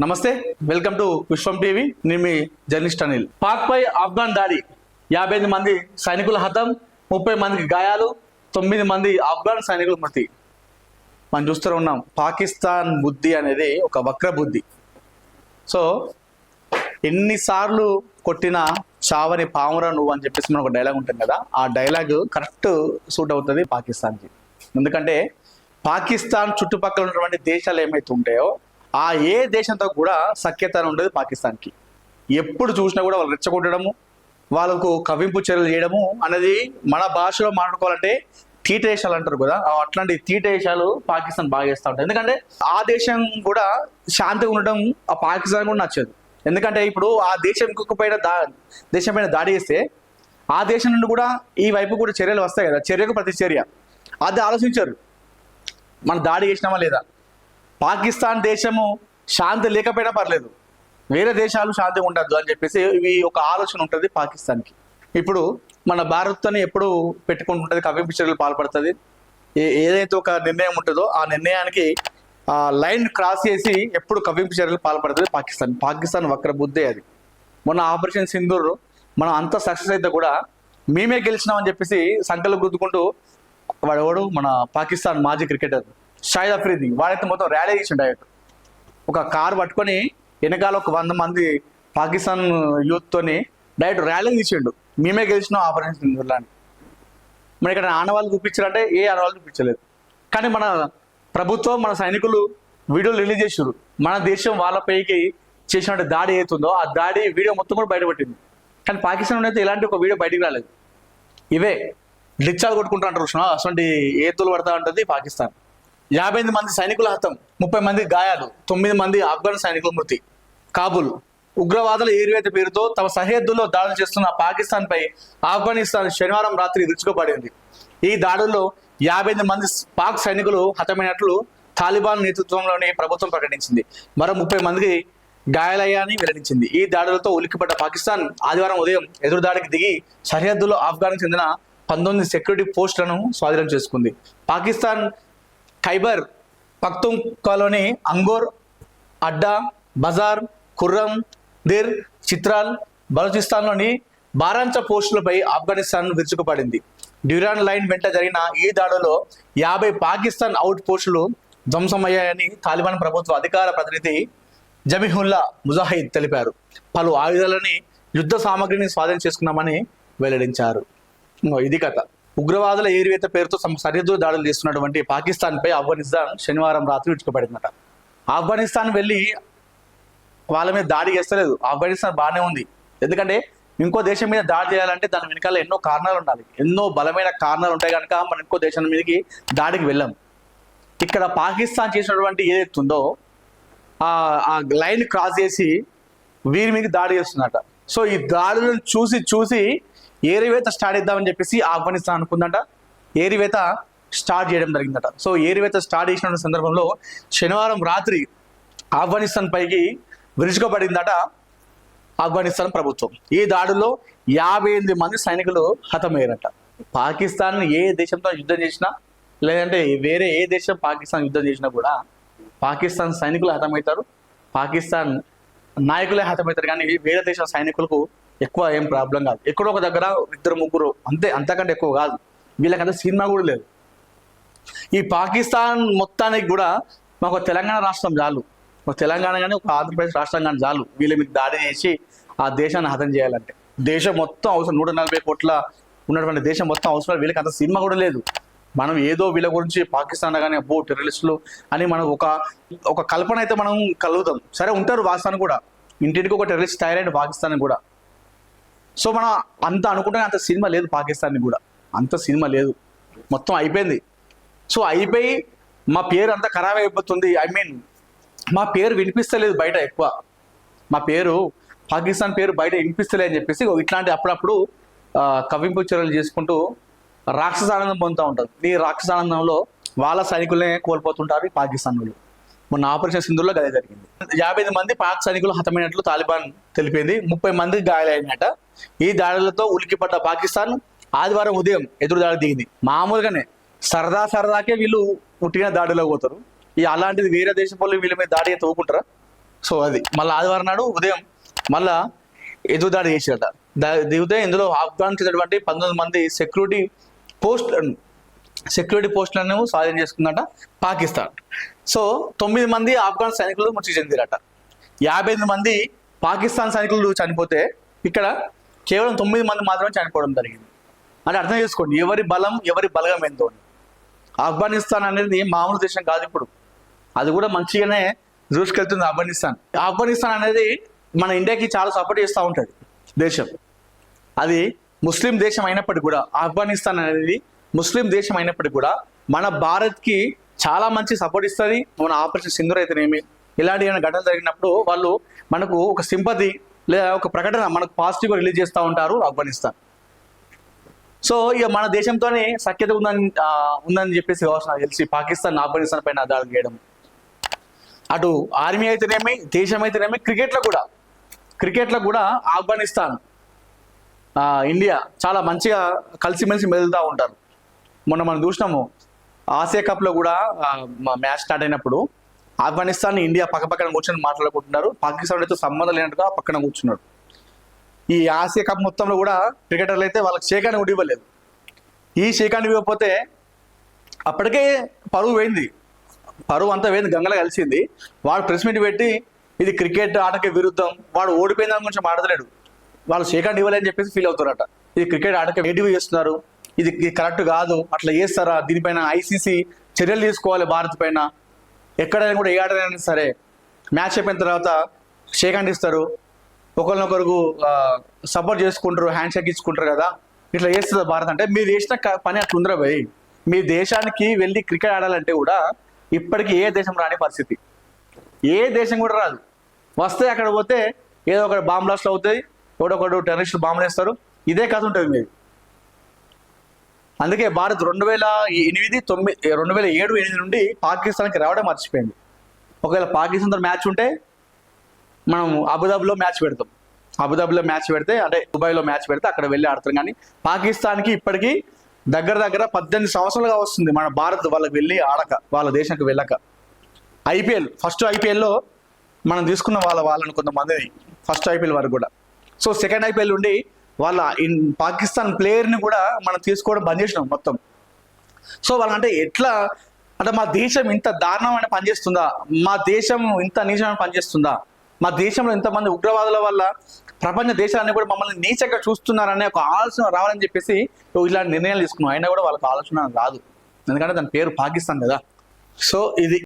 నమస్తే welcome to Vishwam TV. నేను మీ జర్నలిస్ట్ అనిల్. పాక్ పై ఆఫ్ఘాన్ దాడి. యాభై ఎనిమిది మంది సైనికుల హతం ముప్పై మందికి గాయాలు తొమ్మిది మంది ఆఫ్ఘాన్ సైనికుల మృతి. మనం చూస్తూ ఉన్నాం పాకిస్తాన్ బుద్ధి అనేది ఒక వక్ర బుద్ధి. సో ఎన్నిసార్లు కొట్టినా చావని పామురా నువ్వు అని చెప్పేసి మనకు ఒక డైలాగ్ ఉంటుంది కదా ఆ డైలాగ్ కరెక్ట్ సూట్ అవుతుంది పాకిస్తాన్కి. ఎందుకంటే పాకిస్తాన్ చుట్టుపక్కల ఉన్నటువంటి దేశాలు ఏమైతే ఉంటాయో ఆ ఏ దేశంతో కూడా సఖ్యత ఉండదు పాకిస్తాన్కి. ఎప్పుడు చూసినా కూడా వాళ్ళు రెచ్చగొట్టడము వాళ్ళకు కవింపు చర్యలు చేయడము అనేది మన భాషలో మాట్లాడుకోవాలంటే తీటేశాలు అంటారు కదా అట్లాంటి తీటేశాలు పాకిస్తాన్ బాగా చేస్తూ ఉంటాయి ఎందుకంటే ఆ దేశం కూడా శాంతిగా ఉండడం ఆ పాకిస్తాన్ కూడా నచ్చదు. ఎందుకంటే ఇప్పుడు ఆ దేశం ఇంకొక పైన దా దేశం పైన దాడి చేస్తే ఆ దేశం నుండి కూడా ఈ వైపు కూడా చర్యలు వస్తాయి కదా చర్యకు ప్రతి చర్య అది ఆలోచించారు. మనం దాడి చేసినామా లేదా? పాకిస్తాన్ దేశము శాంతి లేకపోయినా పర్లేదు. వేరే దేశాలు శాంతిగా ఉండద్దు అని చెప్పేసి ఇవి ఒక ఆలోచన ఉంటుంది పాకిస్తాన్కి. ఇప్పుడు మన భారత్తోని ఎప్పుడు పెట్టుకుంటుంటుంది కవింపు చర్యలు పాల్పడుతుంది. ఏ- ఏదైతే ఒక నిర్ణయం ఉంటుందో ఆ నిర్ణయానికి ఆ లైన్ క్రాస్ చేసి ఎప్పుడు కవింపు చర్యలు పాల్పడుతుంది పాకిస్తాన్. పాకిస్తాన్ వక్ర బుద్ధే అది. మొన్న ఆపరేషన్ సింధూర్ మనం అంత సక్సెస్ అయితే కూడా మేమే గెలిచినామని చెప్పేసి సంకలు గుద్దుకుంటూ వాడు ఎవడు మన పాకిస్తాన్ మాజీ క్రికెటర్. షాహిద్ అఫ్రీది వాడైతే మొత్తం ర్యాలీ చేసిండు ఒక కార్ పట్టుకొని వెనకాల ఒక వంద మంది పాకిస్తాన్ యూత్ తోని డైరెక్ట్ ర్యాలీ తీసిండు. మేమే గెలిచినాం ఆపరేషన్ సింధూర్లో మరి ఇక్కడ ఆనవాళ్ళు చూపించారంటే ఏ ఆనవాళ్ళు చూపించలేదు. కానీ మన ప్రభుత్వం మన సైనికులు వీడియోలు రిలీజ్ చేసారు మన దేశం వాళ్ళపైకి చేసినటువంటి దాడి అవుతుందో ఆ దాడి వీడియో మొత్తం కూడా బయటపట్టింది కానీ పాకిస్తాన్ అయితే ఇలాంటి ఒక వీడియో బయటికి రాలేదు. ఇవే లిచ్చాలు కొట్టుకుంటా అంటారు అటువంటి ఏతులు పడతా ఉంటుంది పాకిస్తాన్? యాభై ఎనిమిది మంది సైనికుల హతం ముప్పై మంది గాయాలు తొమ్మిది మంది ఆఫ్ఘన్ సైనికుల మృతి. కాబుల్ ఉగ్రవాదుల ఏరివేత పేరుతో తమ సరిహద్దుల్లో దాడులు చేస్తున్న పాకిస్తాన్ పై ఆఫ్ఘనిస్తాన్ శనివారం రాత్రి విరుచుకుపడింది. ఈ దాడుల్లో యాభై ఎనిమిది మంది పాక్ సైనికులు హతమైనట్లు తాలిబాన్ నేతృత్వంలోని ప్రభుత్వం ప్రకటించింది. మరో ముప్పై మందికి గాయాలయ్యాని వెల్లడించింది. ఈ దాడులతో ఉలిక్కిపడ్డ పాకిస్తాన్ ఆదివారం ఉదయం ఎదురుదాడికి దిగి సరిహద్దులో ఆఫ్ఘాన్ చెందిన పంతొమ్మిది సెక్యూరిటీ పోస్టులను స్వాధీనం చేసుకుంది. పాకిస్తాన్ ఖైబర్ పక్తుంకాలోని అంగోర్ అడ్డా బజార్ ఖుర్రం దిర్ చిత్రాల్ బలూచిస్తాన్లోని బారాంచ పోస్టులపై ఆఫ్ఘనిస్తాన్ విరుచుకుపడింది. డ్యూరాన్ లైన్ వెంట జరిగిన ఈ దాడిలో యాభై పాకిస్తాన్ అవుట్ పోస్టులు ధ్వంసమయ్యాయని తాలిబాన్ ప్రభుత్వ అధికార ప్రతినిధి జమీహుల్లా ముజాహిద్ తెలిపారు. పలు ఆయుధాలని యుద్ధ సామాగ్రిని స్వాధీనం చేసుకున్నామని వెల్లడించారు. ఇది కథ. ఉగ్రవాదుల ఏరివేత పేరుతో సరిహద్దు దాడులు చేస్తున్నటువంటి పాకిస్తాన్పై ఆఫ్ఘనిస్తాన్ శనివారం రాత్రి విడుచుకుపడిందట ఆఫ్ఘనిస్తాన్ వెళ్ళి వాళ్ళ మీద దాడి చేస్తలేదు. ఆఫ్ఘనిస్తాన్ బాగానే ఉంది. ఎందుకంటే ఇంకో దేశం మీద దాడి చేయాలంటే దాని వెనకాల ఎన్నో కారణాలు ఉండాలి. ఎన్నో బలమైన కారణాలు ఉంటాయి కనుక మనం ఇంకో దేశం మీదకి దాడికి వెళ్ళాం. ఇక్కడ పాకిస్తాన్ చేసినటువంటి ఏదైతే ఉందో ఆ ఆ లైన్ క్రాస్ చేసి వీరి మీద దాడి చేస్తుందట సో ఈ దాడులను చూసి చూసి ఏరివేత స్టార్ట్ చేద్దామని చెప్పేసి ఆఫ్ఘనిస్తాన్ అనుకుందంట. ఏరివేత స్టార్ట్ చేయడం జరిగిందట. సో ఏరివేత స్టార్ట్ చేసిన సందర్భంలో శనివారం రాత్రి ఆఫ్ఘనిస్తాన్ పైకి విరుచుకోబడిందట ఆఫ్ఘనిస్తాన్ ప్రభుత్వం. ఈ దాడుల్లో యాభై ఎనిమిది మంది సైనికులు హతమయ్యారట. పాకిస్తాన్ ఏ దేశంతో యుద్ధం చేసినా లేదంటే వేరే ఏ దేశం పాకిస్తాన్ యుద్ధం చేసినా కూడా పాకిస్తాన్ సైనికులు హతమవుతారు. పాకిస్తాన్ నాయకులే హతమవుతారు. కానీ వేరే దేశం సైనికులకు ఎక్కువ ఏం ప్రాబ్లం కాదు. ఎక్కడో ఒక దగ్గర ఇద్దరు ముగ్గురు అంతే అంతకంటే ఎక్కువ కాదు. వీళ్ళకంటే సినిమా కూడా లేదు. ఈ పాకిస్తాన్ మొత్తానికి కూడా మాకు తెలంగాణ రాష్ట్రం చాలు. ఒక తెలంగాణ కానీ ఒక ఆంధ్రప్రదేశ్ రాష్ట్రం కానీ చాలు. వీళ్ళ మీద దాడి చేసి ఆ దేశాన్ని హతం చేయాలంటే. దేశం మొత్తం అవసరం నూట నలభై కోట్ల ఉన్నటువంటి దేశం మొత్తం అవసరం వీళ్ళకి అంత సినిమా కూడా లేదు. మనం ఏదో వీళ్ళ గురించి పాకిస్తాన్ కానీ అబ్బో టెర్రరిస్టులు అని మనం ఒక ఒక కల్పన అయితే మనం కలుగుతాం. సరే ఉంటారు పాకిస్తాన్ కూడా. ఇంటింటికి ఒక టెర్రరిస్ట్ తయారైన పాకిస్తాన్ కూడా. సో మనం అంత అనుకుంటే అంత సినిమా లేదు పాకిస్తాన్ కూడా. అంత సినిమా లేదు. మొత్తం అయిపోయింది. సో అయిపోయి మా పేరు అంతా ఖరాబ్ అయిపోతుంది. ఐ మీన్ మా పేరు వినిపిస్తలేదు బయట ఎక్కువ. మా పేరు పాకిస్తాన్ పేరు బయట వినిపిస్తలే అని చెప్పేసి ఇట్లాంటి అప్పుడప్పుడు కవింపు చర్యలు చేసుకుంటూ రాక్షస ఆనందం పొందుతూ ఉంటారు. ఈ రాక్షస ఆనందంలో వాళ్ళ సైనికులనే కోల్పోతుంటారు పాకిస్తాన్ వాళ్ళు మొన్న ఆపరేషన్ సింధుల్లో అదే జరిగింది. యాభై ఐదు మంది పాక్ సైనికులు హతమైనట్లు తాలిబాన్ తెలిపింది. ముప్పై మంది గాయాలైనట. ఈ దాడులతో ఉలికిపడ్డ పాకిస్తాన్ ఆదివారం ఉదయం ఎదురు దాడి దిగింది. మామూలుగానే సరదా సరదాకే వీళ్ళు పుట్టిన దాడిలో పోతారు. ఈ అలాంటిది వేరే దేశం వాళ్ళు వీళ్ళ మీద దాడి తవ్వుకుంటారా సో అది. మళ్ళీ ఆదివారం నాడు ఉదయం మళ్ళా ఎదురుదాడి చేసేట దా- దిగితే ఇందులో ఆఫ్ఘాన్ చెందినటువంటి పంతొమ్మిది మంది సెక్యూరిటీ పోస్ట్ సెక్యూరిటీ పోస్టులను స్వాధీనం చేసుకుందట పాకిస్తాన్. సో తొమ్మిది మంది ఆఫ్ఘాన్ సైనికులు మృతి చెందిరట. యాభై ఎనిమిది మంది పాకిస్తాన్ సైనికులు చనిపోతే ఇక్కడ కేవలం తొమ్మిది మంది మాత్రమే చనిపోవడం జరిగింది. అంటే అర్థం చేసుకోండి ఎవరి బలం ఎవరి బలగం ఎంతో ఆఫ్ఘనిస్తాన్ అనేది మామూలు దేశం కాదు ఇప్పుడు. అది కూడా మంచిగానే దూసుకెళ్తుంది ఆఫ్ఘనిస్తాన్. ఆఫ్ఘనిస్తాన్ అనేది మన ఇండియాకి చాలా సపోర్ట్ చేస్తూ ఉంటుంది దేశం. అది ముస్లిం దేశం అయినప్పటికీ కూడా ఆఫ్ఘనిస్తాన్ అనేది ముస్లిం దేశం అయినప్పటికీ కూడా మన భారత్కి చాలా మంచి సపోర్ట్ ఇస్తుంది. మన ఆపరేషన్ సింధూర్ అయితేనేమి ఇలాంటి ఏమైనా ఘటనలు జరిగినప్పుడు వాళ్ళు మనకు ఒక సింపతి లేదా ఒక ప్రకటన మనకు పాజిటివ్గా రిలీజ్ చేస్తూ ఉంటారు ఆఫ్ఘనిస్తాన్. సో ఇక మన దేశంతోనే సఖ్యత ఉందని ఉందని చెప్పేసి కావచ్చు నాకు తెలిసి పాకిస్తాన్ ఆఫ్ఘనిస్తాన్ పైన దాడులు చేయడం. అటు ఆర్మీ అయితేనేమి దేశం అయితేనేమి క్రికెట్లో కూడా క్రికెట్లో కూడా ఆఫ్ఘనిస్తాన్ ఇండియా చాలా మంచిగా కలిసిమెలిసి మెదులుతూ ఉంటారు. మొన్న మనం చూసినాము ఆసియా కప్లో కూడా మా మ్యాచ్ స్టార్ట్ అయినప్పుడు ఆఫ్ఘనిస్తాన్ ఇండియా పక్క పక్కన కూర్చొని మాట్లాడుకుంటున్నారు. పాకిస్తాన్ అయితే సంబంధం లేనట్టుగా పక్కన కూర్చున్నారు. ఈ ఆసియా కప్ మొత్తంలో కూడా క్రికెటర్లు అయితే వాళ్ళకి షేకాన్ని కూడా ఇవ్వలేదు. ఈ షేకాన్ని ఇవ్వకపోతే అప్పటికే పరువు పోయింది. పరువు అంతా పోయింది గంగలో కలిసింది. వాడు ప్రెస్ మీట్ పెట్టి ఇది క్రికెట్ ఆటకి విరుద్ధం వాడు ఓడిపోయింది దాని గురించి మాట్లాడలేడు. వాళ్ళు షేకాన్ని ఇవ్వలేని చెప్పేసి ఫీల్ అవుతారట. ఇది క్రికెట్ ఆటకి నెగిటివ్ చేస్తున్నారు? ఇది కరెక్ట్ కాదు. అట్లా చేస్తారా? దీనిపైన ఐసీసీ చర్యలు తీసుకోవాలి భారత్ పైన. ఎక్కడైనా కూడా ఏ ఆటైనా సరే మ్యాచ్ అయిపోయిన తర్వాత షేక్ హ్యాండ్ ఇస్తారు. ఒకరినొకరు సపోర్ట్ చేసుకుంటారు హ్యాండ్ షేక్ ఇచ్చుకుంటారు కదా. ఇట్లా చేస్తుంది భారత్. అంటే మీరు చేసిన పని అట్లా ఉందిరా భయ్ మీ దేశానికి వెళ్ళి క్రికెట్ ఆడాలంటే కూడా ఇప్పటికీ ఏ దేశం రాని పరిస్థితి. ఏ దేశం కూడా రాదు. వస్తే అక్కడ పోతే ఏదో ఒకటి బాంబ్ బ్లాస్ట్ అవుతాయి ఒకడొకడు టెర్రరిస్టులు బాంబులు వేస్తారు. ఇదే కథ ఉంటుంది మీరు అందుకే భారత్ రెండు వేల ఎనిమిది తొమ్మిది రెండు వేల ఏడు ఎనిమిది నుండి పాకిస్తాన్కి రావడం మర్చిపోయింది. ఒకవేళ పాకిస్తాన్తో మ్యాచ్ ఉంటే మనం అబుదాబిలో మ్యాచ్ పెడతాం. అబుదాబిలో మ్యాచ్ పెడితే అంటే దుబాయ్లో మ్యాచ్ పెడితే అక్కడ వెళ్ళి ఆడతాం కానీ పాకిస్తాన్కి ఇప్పటికీ దగ్గర దగ్గర పద్దెనిమిది సంవత్సరాలుగా వస్తుంది మన భారత్ వాళ్ళకి వెళ్ళి ఆడక వాళ్ళ దేశానికి వెళ్ళక. ఐపీఎల్ ఫస్ట్ ఐపీఎల్లో మనం తీసుకున్న వాళ్ళ వాళ్ళని కొంతమందిని ఫస్ట్ ఐపీఎల్ వరకు కూడా. సో సెకండ్ ఐపీఎల్ నుండి వాళ్ళ ఇన్ పాకిస్తాన్ ప్లేయర్ని కూడా మనం తీసుకోవడం బంద్ చేసినాం మొత్తం. సో వాళ్ళంటే ఎట్లా అంటే మా దేశం ఇంత దారుణమైన పనిచేస్తుందా మా దేశం ఇంత నీచమైన పనిచేస్తుందా మా దేశంలో ఇంతమంది ఉగ్రవాదుల వల్ల ప్రపంచ దేశాలన్నీ కూడా మమ్మల్ని నీచంగా చూస్తున్నారనే ఒక ఆలోచన రావాలని చెప్పేసి ఇలాంటి నిర్ణయాలు తీసుకున్నాం. అయినా కూడా వాళ్ళకి ఆలోచన రాదు. ఎందుకంటే దాని పేరు పాకిస్తాన్ కదా. సో ఇది